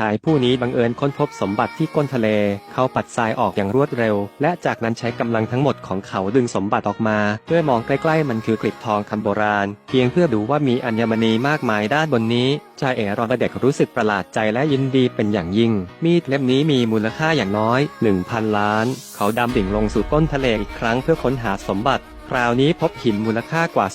ชายผู้นี้บังเอิญค้นพบสมบัติที่ก้นทะเล เขาปัดทรายออกอย่างรวดเร็ว และจากนั้นใช้กำลังทั้งหมดของเขาดึงสมบัติออกมาเพื่อมองใกล้ๆมันคือกลิบทองคำโบราณ เพียงเพื่อดูว่ามีอัญมณีมากมายด้านบนนี้ ชายเอ๋รอนเด็กรู้สึกประหลาดใจและยินดีเป็นอย่างยิ่ง มีดเล่มนี้มีมูลค่าอย่างน้อย 1,000 ล้าน เขาดำดิ่งลงสู่ก้นทะเลอีกครั้งเพื่อค้นหาสมบัติ คราวนี้พบหินมูลค่ากว่า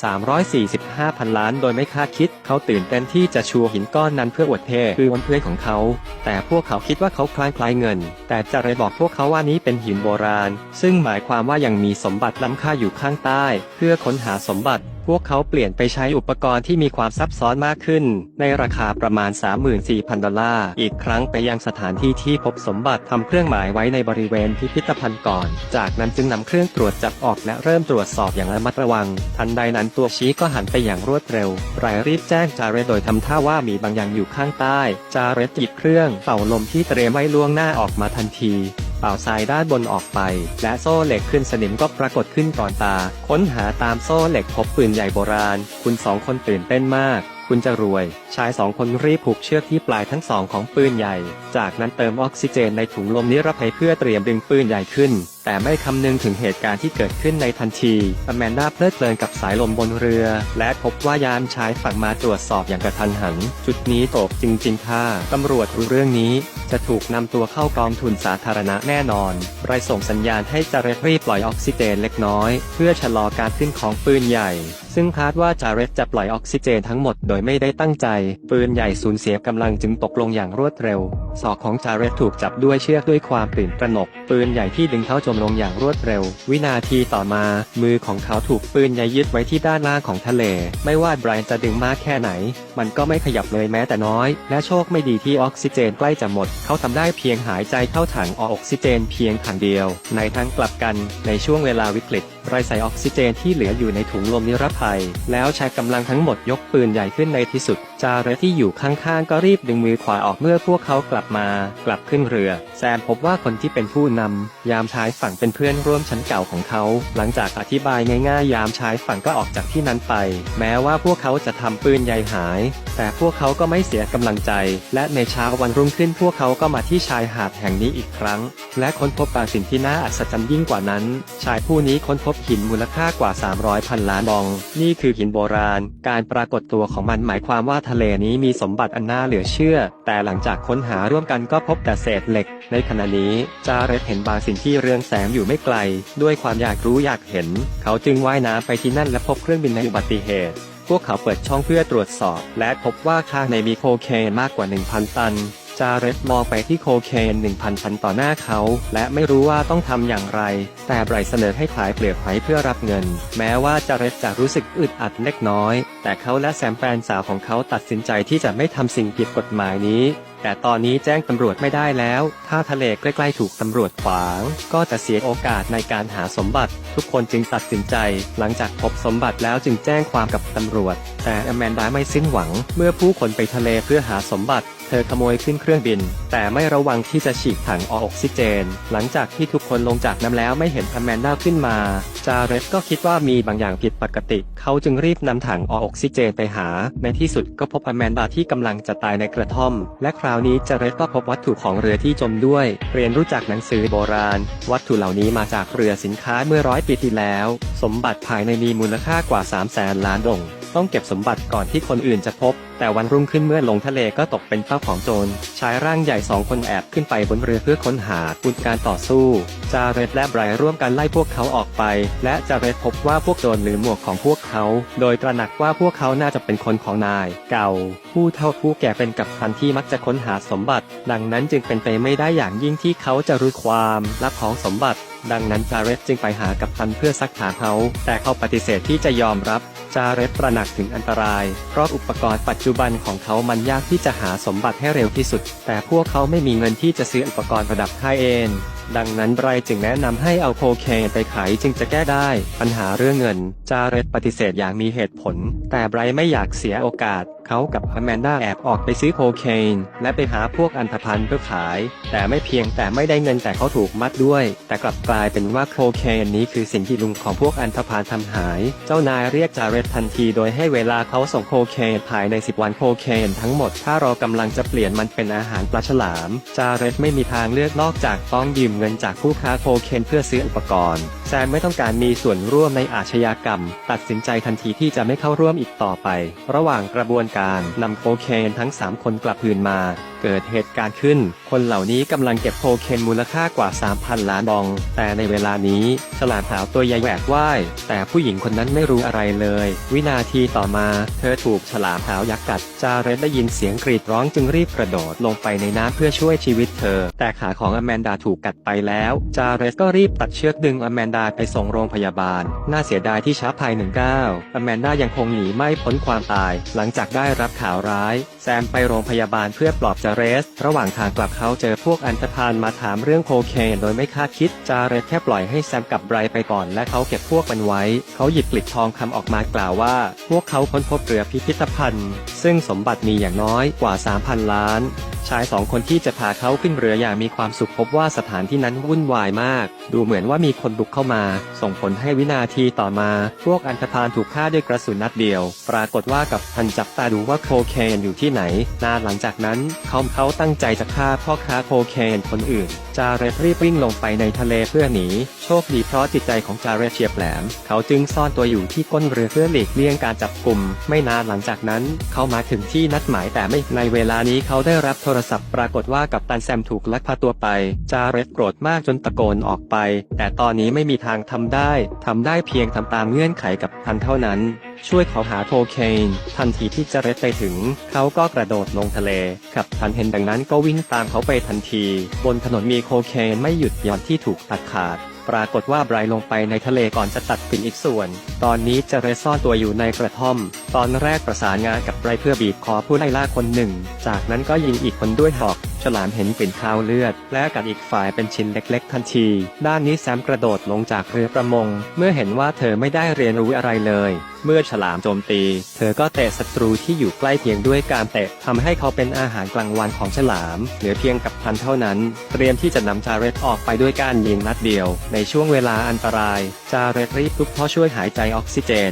345พันล้าน โดยไม่คาดคิด เขาตื่นเต้นที่จะชูหินก้อนนั้นเพื่ออวดเท่คือวันเพื่อนของเขา แต่พวกเขาคิดว่าเขาคล้ายคล้ายเงิน แต่จะเลยบอกพวกเขาว่านี้เป็นหินโบราณ ซึ่งหมายความว่ายังมีสมบัติล้ำค่าอยู่ข้างใต้ เพื่อค้นหาสมบัติ วกเขาเปลี่ยนไปใช้อุปกรณ์ที่มีความซับซ้อนมากขึ้น ในราคาประมาณ 34,000 ดอลลาร์ อีกครั้งไปยังสถานที่ที่พบสมบัติทำเครื่องหมายไว้ในบริเวณพิพิธภัณฑ์ก่อน จากนั้นจึงนำเครื่องตรวจจับออกและเริ่มตรวจสอบอย่างระมัดระวัง ทันใดนั้นตัวชี้ก็หันไปอย่างรวดเร็วไรรีบแจ้งจาเรตโดยทำท่าว่ามีบางอย่างอยู่ข้างใต้ จาเรตหยิบเครื่องเป่าลมที่เตรียมไว้ล่วงหน้าออกมาทันที เป่าทรายด้านบนออกไป และโซ่เหล็กขึ้นสนิมก็ปรากฏขึ้นก่อนตา ค้นหาตามโซ่เหล็กพบปืนใหญ่โบราณ คุณสองคนตื่นเต้นมากคุณจะรวย ชายสองคนรีบผูกเชือกที่ปลายทั้งสองของปืนใหญ่ จากนั้นเติมออกซิเจนในถุงลมนิรภัยเพื่อเตรียมดึงปืนใหญ่ขึ้น แต่ไม่คำนึงถึงเหตุการณ์ที่เกิดขึ้นในทันทีอแมนดาเพลิดเพลินกับสายลมบนเรือ และพบว่ายามชายฝั่งมาตรวจสอบอย่างกระทันหัน จุดนี้ตกจริงๆค่ะตำรวจรู้เรื่องนี้ จะถูกนำตัวเข้ากองทุนสาธารณะแน่นอน ไรส่งสัญญาณให้จาเรตรีปล่อยออกซิเจนเล็กน้อย เพื่อชะลอการขึ้นของปืนใหญ่ ซึ่งคาดว่าจาเรตจะปล่อยออกซิเจนทั้งหมดโดยไม่ได้ตั้งใจ ปืนใหญ่สูญเสียกำลังจึงตกลงอย่างรวดเร็ว ศอกของจาเรตถูกจับด้วยเชือกด้วยความตื่นตระหนก ปืนใหญ่ที่ดึงเขาจมลงอย่างรวดเร็ว วินาทีต่อมา มือของเขาถูกปืนยยึดไว้ที่ด้านล่างของทะเล ไม่ว่าไบรน์จะดึงมากแค่ไหน มันก็ไม่ขยับเลยแม้แต่น้อย และโชคไม่ดีที่ออกซิเจนใกล้จะหมด เขาทำได้เพียงหายใจเข้าถังออกซิเจนเพียงถังเดียว ในทางกลับกันในช่วงเวลาวิกฤต ไรใส่ออกซิเจนที่เหลืออยู่ในถุงลมนิรภัย แล้วใช้กำลังทั้งหมดยกปืนใหญ่ขึ้นในที่สุด จาเรตที่อยู่ข้างๆ ก็รีบดึงมือขวาออกเมื่อพวกเขากลับมา กลับขึ้นเรือ แซมพบว่าคนที่เป็นผู้นำยามชายฝั่งเป็นเพื่อนร่วมชั้นเก่าของเขา หลังจากอธิบายง่ายๆ ยามชายฝั่งก็ออกจากที่นั้นไป แม้ว่าพวกเขาจะทำปืนใหญ่หาย แต่พวกเขาก็ไม่เสียกำลังใจ และในเช้าวันรุ่งขึ้นพวกเขาก็มาที่ชายหาดแห่งนี้อีกครั้ง และค้นพบบางสิ่งที่น่าอัศจรรย์ยิ่งกว่านั้น ชายผู้นี้ค้นพบหินมูลค่ากว่า 300พันล้านดอง นี่คือหินโบราณ การปรากฏตัวของมันหมายความว่าทะเลนี้มีสมบัติอันน่าเหลือเชื่อ แต่หลังจากค้นหาร่วมกันก็พบแต่เศษเหล็ก ในขณะนี้จาเรตเห็นบางสิ่งที่เรืองแสงอยู่ไม่ไกล ด้วยความอยากรู้อยากเห็น เขาจึงว่ายน้ำไปที่นั่นและพบเครื่องบินในอุบัติเหตุพวกเขาเปิดช่องเพื่อตรวจสอบ และพบว่าข้างในมีโคเคนมากกว่า 1,000 ตัน จาเรตมองไปที่โคเคน1,000พันต่อหน้าเขา และไม่รู้ว่าต้องทำอย่างไร แต่ไบรท์เสนอให้ขายเปลือกหอยเพื่อรับเงิน แม้ว่าจาเรตจะรู้สึกอึดอัดเล็กน้อย แต่เขาและแซมแฟนสาวของเขาตัดสินใจที่จะไม่ทำสิ่งผิดกฎหมายนี้ แต่ตอนนี้แจ้งตำรวจไม่ได้แล้ว ถ้าทะเลใกล้ๆถูกตำรวจขวาง ก็จะเสียโอกาสในการหาสมบัติ ทุกคนจึงตัดสินใจ หลังจากพบสมบัติแล้วจึงแจ้งความกับตำรวจ แต่อแมนดาไม่สิ้นหวัง เมื่อผู้คนไปทะเลเพื่อหาสมบัติ เธอขโมยขึ้นเครื่องบิน แต่ไม่ระวังที่จะฉีกถังออกซิเจน หลังจากที่ทุกคนลงจากน้ำแล้วไม่เห็นอแมนดาขึ้นมา จาเรตก็คิดว่ามีบางอย่างผิดปกติ เขาจึงรีบนำถังออกซิเจนไปหา ในที่สุดก็พบอแมนดาที่กำลังจะตายในกระท่อม และคราวนี้จาเรตก็พบวัตถุของเรือที่จมด้วย เรียนรู้จักหนังสือโบราณ วัตถุเหล่านี้มาจากเรือสินค้าเมื่อร้อยปีที่แล้ว สมบัติภายในมีมูลค่ากว่า3 0 0แสนล้านดง ต้องเก็บสมบัติก่อนที่คนอื่นจะพบ แต่วันรุ่งขึ้นเมื่อลงทะเลก็ตกเป็นเป้าของโจร ชายร่างใหญ่สองคนแอบขึ้นไปบนเรือเพื่อค้นหากุญการต่อสู้ จาเรตและไบร์ร่วมกันไล่พวกเขาออกไป และจาเรตพบว่าพวกโจรลืมหมวกของพวกเขา โดยตระหนักว่าพวกเขาน่าจะเป็นคนของนาย เก่า ผู้เฒ่าผู้แก่เป็นกัปตันที่มักจะค้นหาสมบัติ ดังนั้นจึงเป็นไปไม่ได้อย่างยิ่งที่เขาจะรู้ความลับของสมบัติ ดังนั้นจาเรตจึงไปหากัปตันเพื่อซักถามเขา แต่เขาปฏิเสธที่จะยอมรับ จาเรตประหนักถึงอันตราย เพราะอุปกรณ์ปัจจุบันของเขามันยากที่จะหาสมบัติให้เร็วที่สุด แต่พวกเขาไม่มีเงินที่จะซื้ออุปกรณ์ระดับไฮเอ็น ดังนั้นไบรจึงแนะนำให้เอาโคเคนไปขายจึงจะแก้ได้ ปัญหาเรื่องเงิน จาเรตปฏิเสธอย่างมีเหตุผล แต่ไบรไม่อยากเสียโอกาส เขากับอแมนด้าแอบออกไปซื้อโคเคนและไปหาพวกอันธพาลเพื่อขาย แต่ไม่เพียงแต่ไม่ได้เงินแต่เขาถูกมัดด้วย แต่กลับกลายเป็นว่าโคเคนนี้คือสิ่งที่ลุงของพวกอันธพาลทำหาย เจ้านายเรียกจาเรตทันทีโดยให้เวลาเขาส่งโคเคนภายใน 10 วันโคเคนทั้งหมด ถ้าเรากำลังจะเปลี่ยนมันเป็นอาหารปลาฉลาม จาเรตไม่มีทางเลือกนอกจากต้องยืมเงินจากผู้ค้าโคเคนเพื่อซื้ออุปกรณ์ แซมไม่ต้องการมีส่วนร่วมในอาชญากรรม ตัดสินใจทันทีที่จะไม่เข้าร่วมอีกต่อไป ระหว่างกระบวนการนำโคเคนทั้ง 3 คนกลับคืนมา เกิดเหตุการณ์ขึ้น คนเหล่านี้กำลังเก็บโคเคนมูลค่ากว่า 3,000 ล้านดอง แต่ในเวลานี้ ฉลามขาวตัวใหญ่แหวกว่าย แต่ผู้หญิงคนนั้นไม่รู้อะไรเลย วินาทีต่อมา เธอถูกฉลามขาวยักษ์กัด จาเรตได้ยินเสียงกรีดร้องจึงรีบกระโดดลงไปในน้ำเพื่อช่วยชีวิตเธอ แต่ขาของอแมนดาถูกกัดไปแล้ว จาเรตก็รีบตัดเชือกดึงอแมนดาไปส่งโรงพยาบาล น่าเสียดายที่ช้าภายหนึ่งก้าวอแมนดายังคงหนีไม่พ้นความตาย หลังจากได้รับข่าวร้าย แซมไปโรงพยาบาลเพื่อปลอบจาเรส ระหว่างทางกลับเขาเจอพวกอันธพาลมาถามเรื่องโคเคนโดยไม่คาดคิด จาเรสแค่ปล่อยให้แซมกับไบร์ไปก่อน และเขาเก็บพวกมันไว้ เขาหยิบกลิดทองคำออกมากล่าวว่า พวกเขาค้นพบเรือพิพิธภัณฑ์ ซึ่งสมบัติมีอย่างน้อยกว่า 3,000 ล้าน ชายสองคนที่จะพาเขาขึ้นเรืออย่างมีความสุขพบว่าสถานที่นั้นวุ่นวายมาก ดูเหมือนว่ามีคนบุกเข้ามา ส่งผลให้วินาทีต่อมา พวกอันธพาลถูกฆ่าด้วยกระสุนนัดเดียว ปรากฏว่ากับทันจับตาดูว่าโคเคนอยู่ที่ไหนนานหลังจากนั้นเขาเขาตั้งใจจะฆ่าพ่อค้าโคเคนคนอื่น จาเรตรีบวิ่งลงไปในทะเลเพื่อหนี โชคดีเพราะจิตใจของจาเรตเฉียบแหลม เขาจึงซ่อนตัวอยู่ที่ก้นเรือเพื่อหลีกเลี่ยงการจับกลุ่ม ไม่นานหลังจากนั้น เขามาถึงที่นัดหมายแต่ไม่ในเวลานี้เขาได้รับโทรศัพท์ปรากฏว่ากับตันแซมถูกลักพาตัวไป จาเรตโกรธมากจนตะโกนออกไป แต่ตอนนี้ไม่มีทางทำได้ทำได้เพียงทำตามเงื่อนไขกับทันเท่านั้น ช่วยเขาหาโคเคนทันทีที่จาเรตไปถึง เขาก็กระโดดลงทะเลขับทันเห็นดังนั้นก็วิ่งตามเขาไปทันที บนถนนมีโคเคนไม่หยุดหย่อนที่ถูกตัดขาด ปรากฏว่าไบร์ลงไปในทะเลก่อนจะตัดปิ่นอีกส่วน ตอนนี้เจเรซซ่อนตัวอยู่ในกระท่อม ตอนแรกประสานงานกับไบร์เพื่อบีบคอผู้ไล่ล่าคนหนึ่ง จากนั้นก็ยิงอีกคนด้วยหอก ฉลามเห็นปิ่นขาวเลือด และกัดอีกฝ่ายเป็นชิ้นเล็ก ๆ ทันที ด้านนี้แซมกระโดดลงจากเรือประมง เมื่อเห็นว่าเธอไม่ได้เรียนรู้อะไรเลย เมื่อฉลามโจมตี เธอก็เตะศัตรูที่อยู่ใกล้เคียงด้วยการเตะทำให้เขาเป็นอาหารกลางวันของฉลาม เหลือเพียงกับพันเท่านั้น เตรียมที่จะนำจาเรตออกไปด้วยการยิงนัดเดียวในในช่วงเวลาอันตราย จาเรตรีบลุกท่อช่วยหายใจออกซิเจน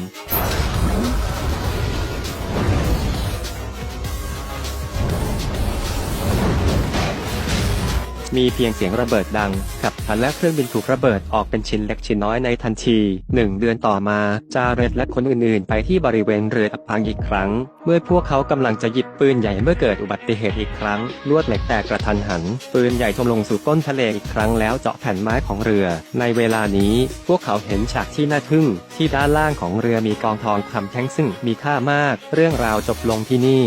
มีเพียงเสียงระเบิดดังกับทันและเครื่องบินถูกระเบิดออกเป็นชิ้นเล็กชิ้นน้อยในทันทีหนึ่งเดือนต่อมา จาเรตและคนอื่นๆ ไปที่บริเวณเรืออับพังอีกครั้ง เมื่อพวกเขากำลังจะหยิบปืนใหญ่เมื่อเกิดอุบัติเหตุอีกครั้ง ลวดเหล็กแตกกระทันหัน ปืนใหญ่ทมลงสู่ก้นทะเลอีกครั้งแล้วเจาะแผ่นไม้ของเรือ ในเวลานี้ พวกเขาเห็นฉากที่น่าทึ่ง ที่ด้านล่างของเรือมีกองทองคำแท่งซึ่งมีค่ามาก เรื่องราวจบลงที่นี่